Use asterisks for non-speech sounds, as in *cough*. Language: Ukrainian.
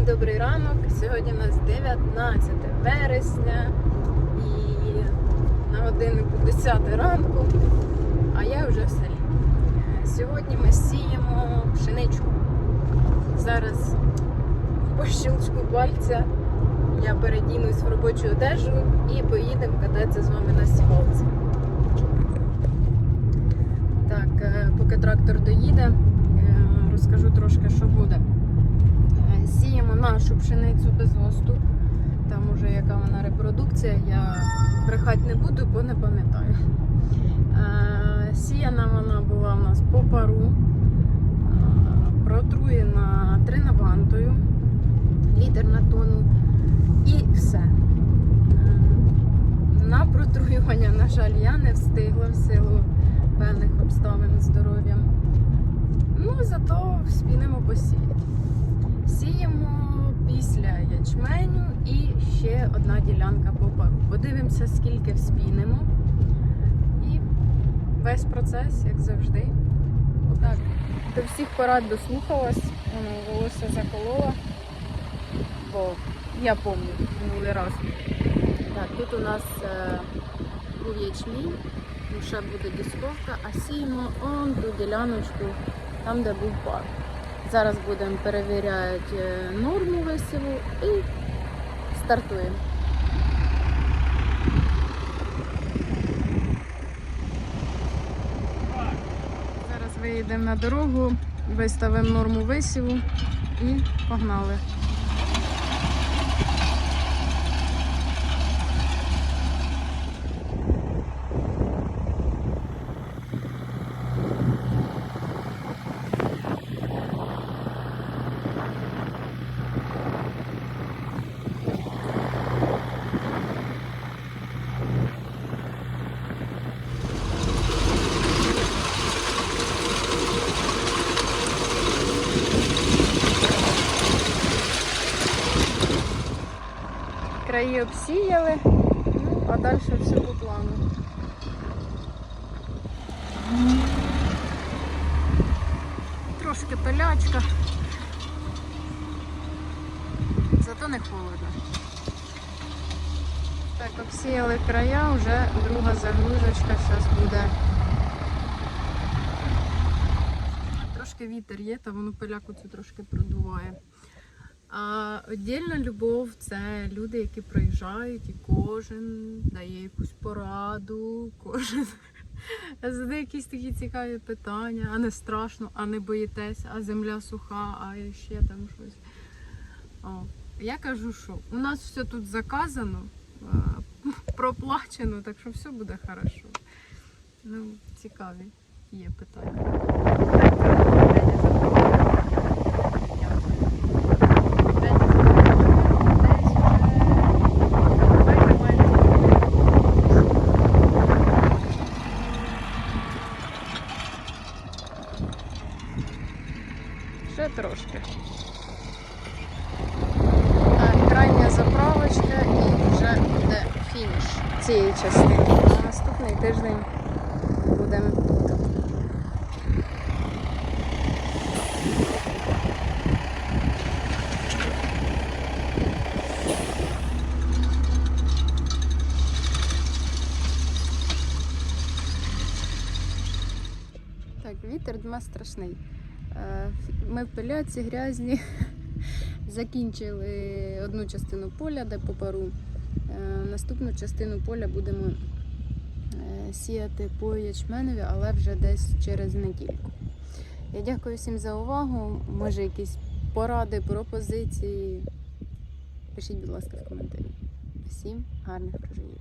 Всім добрий ранок. Сьогодні у нас 19 вересня і на годиннику 10 ранку, а я вже в селі. Сьогодні ми сіємо пшеничку. Зараз по щелчку пальця я передінусь в робочу одежу і поїдемо кататися з вами на сівалці. Так, е, поки трактор доїде, е, розкажу трошки, що буде. Сіємо нашу пшеницю без госту. Там уже яка вона репродукція, я брехати не буду, бо не пам'ятаю. Е, Сіяна вона була у нас по пару, е, протруєна тринавантою, літр на тонну і все. Е, На протруювання, на жаль, я не встигла в силу певних обставин з здоров'ям. Ну, зато спінемо посіяти. Сіємо після ячменю і ще одна ділянка по пару. Подивимося, скільки вспінемо. І весь процес, як завжди. Отак. До всіх порад дослухалась, воно волосся заколола, бо я пам'ятаю минулий раз. Так, тут у нас е, був ячмінь, ще буде дісковка, а сіємо он ту діляночку, там, де був пар. Зараз будемо перевіряти е, норму висіву і стартуємо. Зараз виїдемо на дорогу, виставимо норму висіву і погнали. Краї обсіяли, ну, а далі все по плану. Трошки пилячка, зато не холодно. Так, обсіяли края, вже друга загрузочка зараз буде. Трошки вітер є, та воно пиляку цю трошки продуває. А віддільна любов це люди, які приїжджають, і кожен дає якусь пораду, кожен *laughs* задає якісь такі цікаві питання, а не страшно, а не боїтесь, а земля суха, а ще там щось. О. Я кажу, що у нас все тут заказано, *laughs* проплачено, так що все буде хорошо. Ну, цікаві є питання. Ще трошки. Крайня заправочка і вже буде фініш цієї частини. А наступний тиждень будемо тут. Так, вітер дма страшний. Е, Ми в пиляці грязні. *laughs* Закінчили одну частину поля, де по пару. Е, Наступну частину поля будемо е, сіяти по ячменеві, але вже десь через недільку. Я дякую всім за увагу. Може, якісь поради, пропозиції. Пишіть, будь ласка, в коментарі. Всім гарних врожаїв!